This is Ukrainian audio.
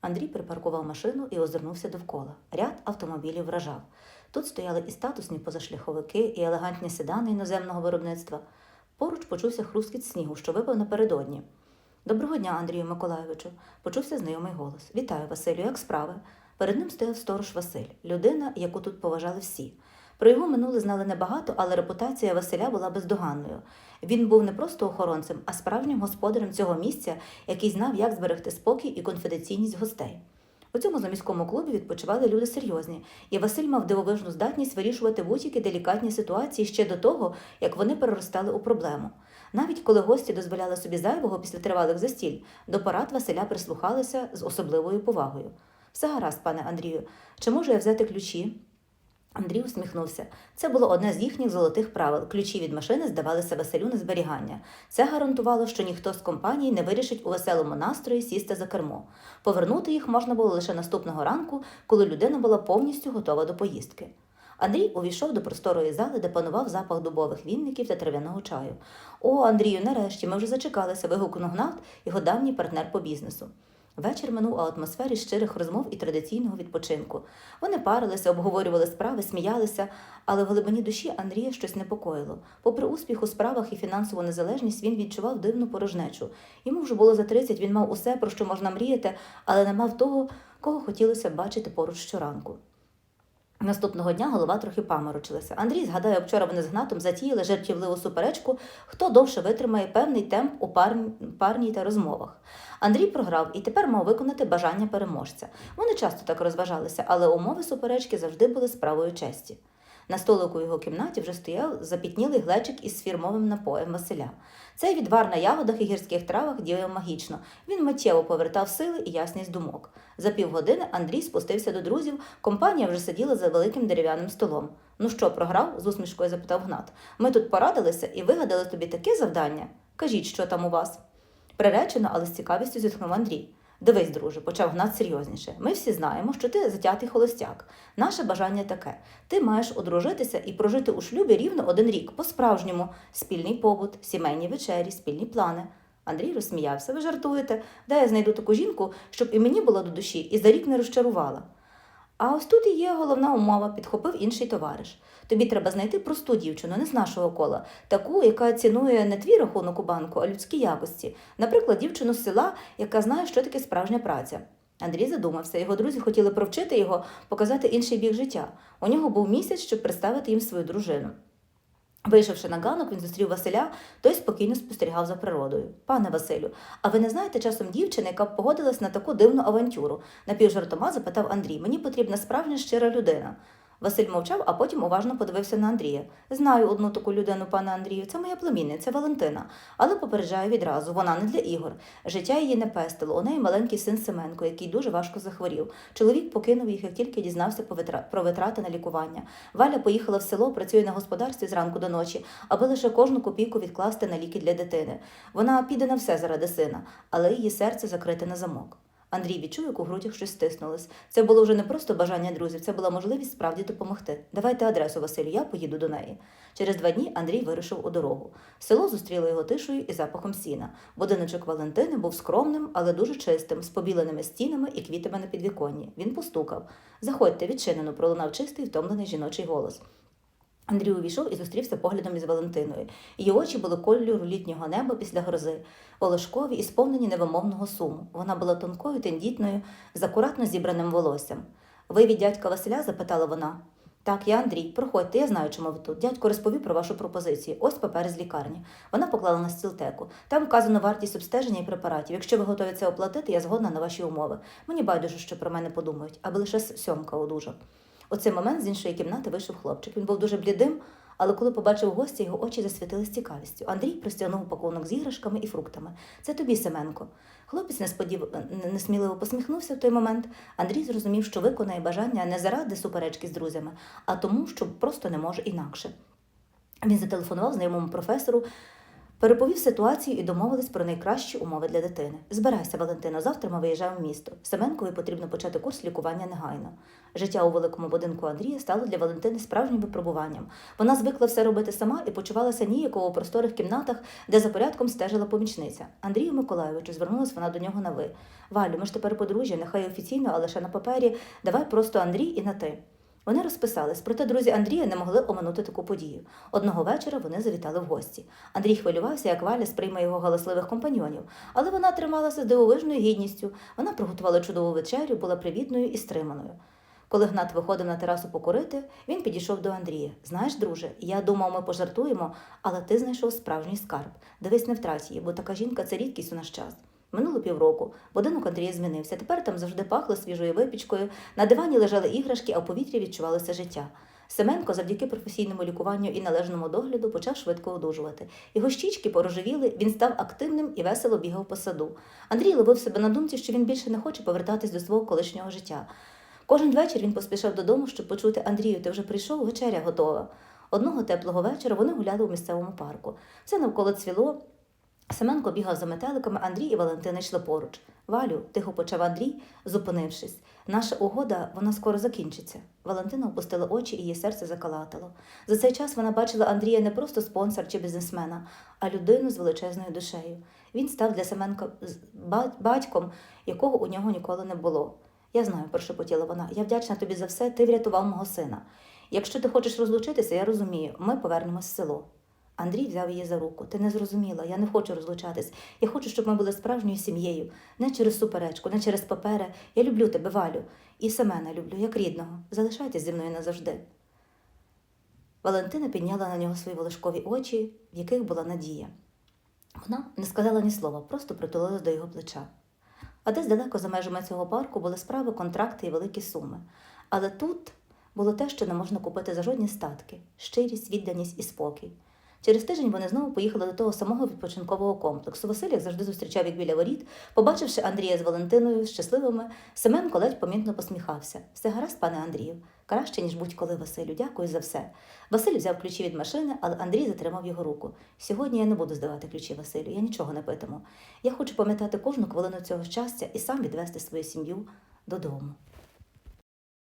Андрій припаркував машину і озирнувся довкола. Ряд автомобілів вражав. Тут стояли і статусні позашляховики, і елегантні седани іноземного виробництва. Поруч почувся хрускіт снігу, що випав напередодні. Доброго дня, Андрію Миколайовичу, почувся знайомий голос. Вітаю, Василю, як справи? Перед ним стояв сторож Василь, людина, яку тут поважали всі. Про його минуле знали небагато, але репутація Василя була бездоганною. Він був не просто охоронцем, а справжнім господарем цього місця, який знав, як зберегти спокій і конфіденційність гостей. У цьому заміському клубі відпочивали люди серйозні, і Василь мав дивовижну здатність вирішувати будь-які делікатні ситуації ще до того, як вони переростали у проблему. Навіть коли гості дозволяли собі зайвого після тривалих застіль, до порад Василя прислухалися з особливою повагою. Все гаразд, пане Андрію, чи можу я взяти ключі? Андрій усміхнувся. Це було одне з їхніх золотих правил. Ключі від машини здавалися Василю на зберігання. Це гарантувало, що ніхто з компанії не вирішить у веселому настрої сісти за кермо. Повернути їх можна було лише наступного ранку, коли людина була повністю готова до поїздки. Андрій увійшов до просторої зали, де панував запах дубових вінників та трав'яного чаю. О, Андрію, нарешті, ми вже зачекалися, вигукнув Гнат, його давній партнер по бізнесу. Вечір минув у атмосфері щирих розмов і традиційного відпочинку. Вони парилися, обговорювали справи, сміялися, але в глибині душі Андрія щось непокоїло. Попри успіх у справах і фінансову незалежність, він відчував дивну порожнечу. Йому вже було за 30, він мав усе, про що можна мріяти, але не мав того, кого хотілося бачити поруч щоранку. Наступного дня голова трохи паморочилася. Андрій згадає, вчора вони з Гнатом затіяли жартівливу суперечку, хто довше витримає певний темп у парні, парній та розмовах. Андрій програв і тепер мав виконати бажання переможця. Вони часто так розважалися, але умови суперечки завжди були справою честі. На столику у його кімнаті вже стояв запітнілий глечик із фірмовим напоєм Василя. Цей відвар на ягодах і гірських травах діяв магічно. Він миттєво повертав сили і ясність думок. За півгодини Андрій спустився до друзів. Компанія вже сиділа за великим дерев'яним столом. Ну що, програв? з усмішкою запитав Гнат. Ми тут порадилися і вигадали тобі таке завдання. Кажіть, що там у вас? Приречено, але з цікавістю зітхнув Андрій. Дивись, друже, почав Гнат серйозніше. Ми всі знаємо, що ти затятий холостяк. Наше бажання таке: ти маєш одружитися і прожити у шлюбі рівно один рік, по-справжньому, спільний побут, сімейні вечері, спільні плани. Андрій розсміявся. Ви жартуєте, де я знайду таку жінку, щоб і мені була до душі, і за рік не розчарувала. А ось тут і є головна умова, підхопив інший товариш. Тобі треба знайти просту дівчину, не з нашого кола, таку, яка цінує не твій рахунок у банку, а людські якості. Наприклад, дівчину з села, яка знає, що таке справжня праця. Андрій задумався. Його друзі хотіли провчити його, показати інший бік життя. У нього був місяць, щоб представити їм свою дружину. Вийшовши на ганок, він зустрів Василя, той спокійно спостерігав за природою. Пане Василю, а ви не знаєте часом дівчини, яка погодилась на таку дивну авантюру? Напівжартома запитав Андрій. Мені потрібна справжня щира людина. Василь мовчав, а потім уважно подивився на Андрія. Знаю одну таку людину, пане Андрію, це моя племінниця Валентина, але попереджаю відразу, вона не для ігор. Життя її не пестило. У неї маленький син Семенко, який дуже важко захворів. Чоловік покинув їх, як тільки дізнався про витрати на лікування. Валя поїхала в село, працює на господарстві зранку до ночі, аби лише кожну копійку відкласти на ліки для дитини. Вона піде на все заради сина, але її серце закрите на замок. Андрій відчув, як у грудях щось стиснулось. Це було вже не просто бажання друзів, це була можливість справді допомогти. Давайте адресу Василю, я поїду до неї. Через два дні Андрій вирушив у дорогу. Село зустріло його тишою і запахом сіна. Будиночок Валентини був скромним, але дуже чистим, з побіленими стінами і квітами на підвіконні. Він постукав. Заходьте, відчинено, пролунав чистий, втомлений жіночий голос. Андрій увійшов і зустрівся поглядом із Валентиною. Її очі були кольору літнього неба після грози, волошкові і сповнені невимовного суму. Вона була тонкою, тендітною, з акуратно зібраним волоссям. Ви від дядька Василя? запитала вона. Так, я Андрій, проходьте, я знаю, чому ви тут. Дядько розповів про вашу пропозицію. Ось папери з лікарні. Вона поклала на стіл теку. Там вказано вартість обстеження і препаратів. Якщо ви готові це оплатити, я згодна на ваші умови. Мені байдуже, що про мене подумають, аби лише сьомка одужав. У цей момент з іншої кімнати вийшов хлопчик. Він був дуже блідим, але коли побачив гостя, його очі засвітились цікавістю. Андрій простягнув пакунок з іграшками і фруктами. Це тобі, Семенко. Хлопець несподів... несміливо посміхнувся в той момент. Андрій зрозумів, що виконає бажання не заради суперечки з друзями, а тому, що просто не може інакше. Він зателефонував знайомому професору. Переповів ситуацію і домовились про найкращі умови для дитини. Збирайся, Валентино, завтра ми виїжджаємо в місто. Семенкові потрібно почати курс лікування негайно. Життя у великому будинку Андрія стало для Валентини справжнім випробуванням. Вона звикла все робити сама і почувалася ніяково у просторих кімнатах, де за порядком стежила помічниця. Андрію Миколайовичу звернулась вона до нього на ви. Валю, ми ж тепер подружжя, нехай офіційно, а лише на папері. Давай просто Андрій і на ти. Вони розписались, проте друзі Андрія не могли оминути таку подію. Одного вечора вони завітали в гості. Андрій хвилювався, як Валя сприйме його галасливих компаньйонів, але вона трималася з дивовижною гідністю. Вона приготувала чудову вечерю, була привітною і стриманою. Коли Гнат виходив на терасу покурити, він підійшов до Андрія. Знаєш, друже, я думав, ми пожартуємо, але ти знайшов справжній скарб. Дивись, не втрать її, бо така жінка це рідкість у наш час. Минуло півроку. Будинок Андрія змінився. Тепер там завжди пахло свіжою випічкою. На дивані лежали іграшки, а в повітрі відчувалося життя. Семенко, завдяки професійному лікуванню і належному догляду, почав швидко одужувати. Його щічки порожевіли, він став активним і весело бігав по саду. Андрій ловив себе на думці, що він більше не хоче повертатись до свого колишнього життя. Кожен вечір він поспішав додому, щоб почути Андрію, ти вже прийшов, вечеря готова. Одного теплого вечора вони гуляли у місцевому парку. Все навколо цвіло. Семенко бігав за метеликами, Андрій і Валентина йшли поруч. Валю, тихо почав Андрій, зупинившись. Наша угода, вона скоро закінчиться. Валентина опустила очі і її серце закалатало. За цей час вона бачила Андрія не просто спонсор чи бізнесмена, а людину з величезною душею. Він став для Семенка батьком, якого у нього ніколи не було. Я знаю, прошепотіла вона. Я вдячна тобі за все, ти врятував мого сина. Якщо ти хочеш розлучитися, я розумію, ми повернемось в село. Андрій взяв її за руку. Ти не зрозуміла, я не хочу розлучатись. Я хочу, щоб ми були справжньою сім'єю, не через суперечку, не через папери. Я люблю тебе, Валю, і Семена люблю, як рідного. Залишайтесь зі мною назавжди. Валентина підняла на нього свої волошкові очі, в яких була надія. Вона не сказала ні слова, просто притулилась до його плеча. А десь далеко за межами цього парку були справи, контракти і великі суми. Але тут було те, що не можна купити за жодні статки щирість, відданість і спокій. Через тиждень вони знову поїхали до того самого відпочинкового комплексу. Василь, як завжди, зустрічав їх біля воріт. Побачивши Андрія з Валентиною щасливими, Семенко ледь помітно посміхався. Все гаразд, пане Андрію. Краще, ніж будь-коли, Василю. Дякую за все. Василь взяв ключі від машини, але Андрій затримав його руку. Сьогодні я не буду здавати ключі Василю, я нічого не питиму. Я хочу пам'ятати кожну хвилину цього щастя і сам відвести свою сім'ю додому.